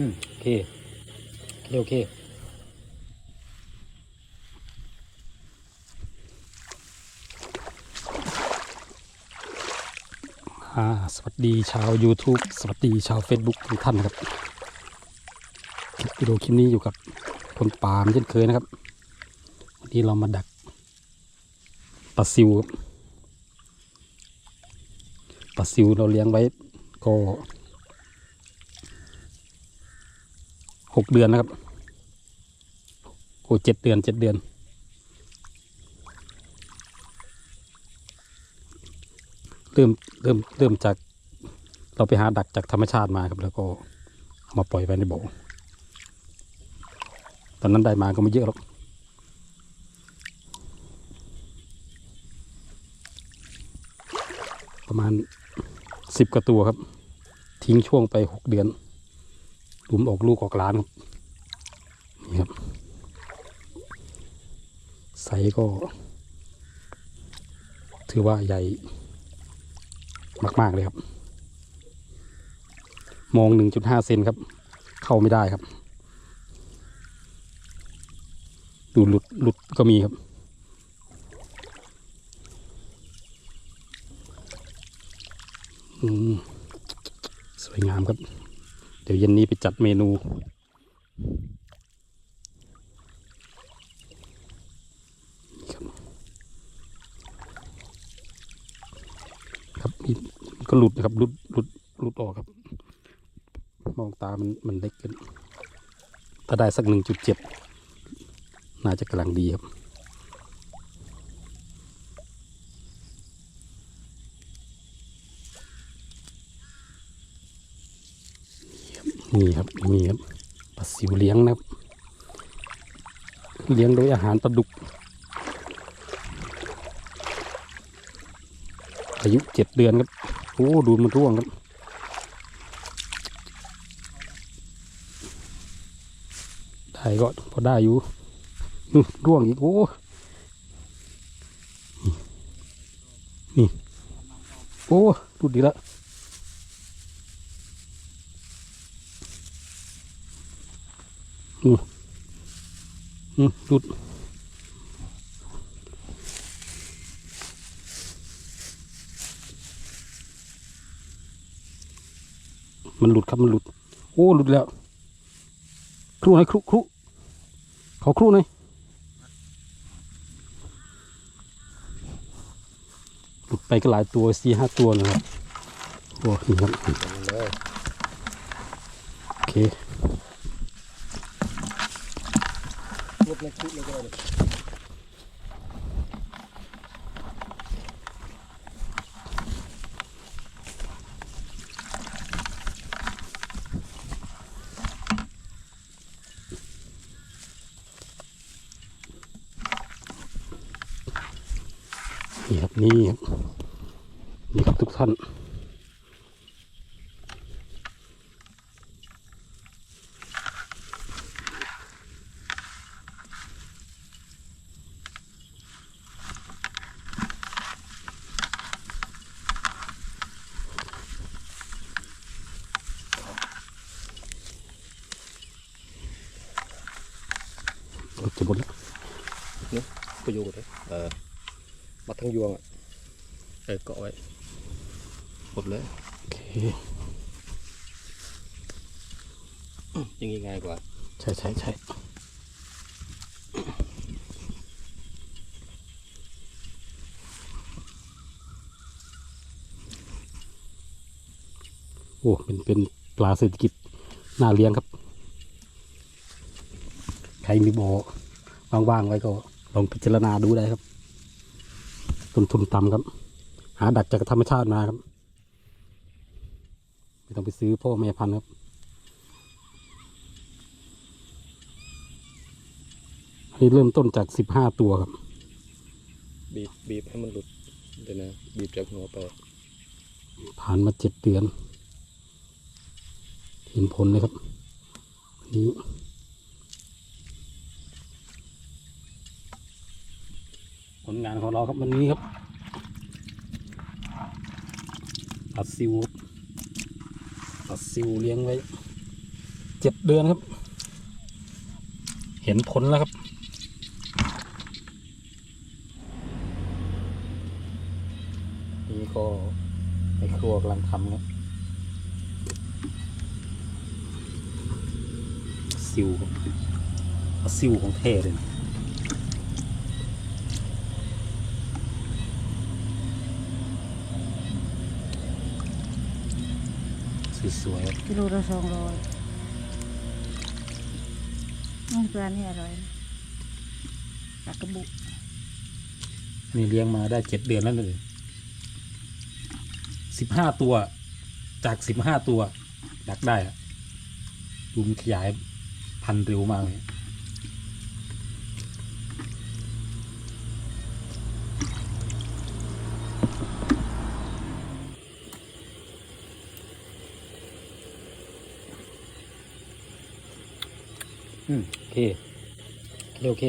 อืมโอเคโอเคอเคอ่าสวัสดีชาว YouTube สวัสดีชาว Facebook ทุกท่านนะครับคลิปวิดีโอคลิปนี้อยู่กับคนปามเช่นเคยนะครับ วันนี้เรามาดักปลาซิวปลาซิวเราเลี้ยงไว้ก็ หกเดือนนะครับโอ้เจ็ดเดือนเจ็ดเดือน เริ่มเริ่มเริ่มจากเราไปหาดักจากธรรมชาติมาครับ แล้วก็เอามาปล่อยไว้ในบ่อตอนนั้นได้มาก็ไม่เยอะหรอกประมาณสิบกว่าตัวครับ ทิ้งช่วงไปหกเดือน หลุมออกลูกออกหล้านครับนี่ครับไซก็ ถือว่าใหญ่มาก ๆ เลยครับ มอง 1.5 เซนครับ เข้าไม่ได้ครับ ดูหลุดหลุดก็มีครับอืมสวยงามครับ เดี๋ยวเย็นนี้ไปจัดเมนูครับครับมีก็หลุดนะครับหลุดหลุดหลุดออกครับ มองตามันมันเล็กเกินถ้าได้สักหนึ่งจุดเจ็ดน่าจะกำลังดีครับ นี่ครับนี่ครับปลาสิวเลี้ยงนะครับเลี้ยงโดยอาหารปลาดุก อายุเจ็ดเดือนครับโอ้ดูมันร่วงครับได้ก็พอได้อยู่นู่ร่วงอีกโอ้นี่โอ้ดูดีละ อืมอืมดูดมันหลุดครับมันหลุด โอ้หลุดแล้ว ครูหน่อยครูครูขอครูหน่อยหลุดไปก็หลายตัวสี่ห้าตัวนะครับโอ้นี่ครับโอเค รถ เล็กชุดเลยก็ได้เลยนี่ครับนี่ครับนี่ครับทุกท่าน จะหมดแล้วก็อยู่เลยเออมาทั้งยวงอะเออเกาะไว้หมดเลยโอเคอย่างงี้ง่ายกว่า ใช่ใช่ใช่โอ้เป็นเป็นปลาเศรษฐกิจน่าเลี้ยงครับใค รมีบ่อว่างๆไว้ก็ลองพิจารณาดูได้ครับต้นทุนต่ำครับ หาดักจากธรรมชาติมาครับไม่ต้องไปซื้อพ่อแม่พันธุ์ครับอันนี้เริ่มต้นจากสิบห้าตัวครับ บีบบีบให้มันหลุดเดี๋ยวนะ บีบจากหัวไป ผ่านมาเจ็ดเดือน เห็นผลเลยครับอันนี้ ผ ลงานของเราครับวันนี้ครับปลาซิวปลาซิวเลี้ยงไว้เจ็ดเดือนครับ เห็นผลแล้วครับนี่ก็ในครัวกำลังทำครับซิวครับเอาซิวของแท้เลยนะ สวยๆครับกิโลละสองร้อยอืมปลานี่อร่อยนะปลากระบุกนี่เลี้ยงมาได้เจ็ดเดือนแล้วเลยสิบห้าตัวจากสิบห้าตัว ดักได้อะดูมันขยายพันธุ์เร็วมากเลย อืมโอเคโอเค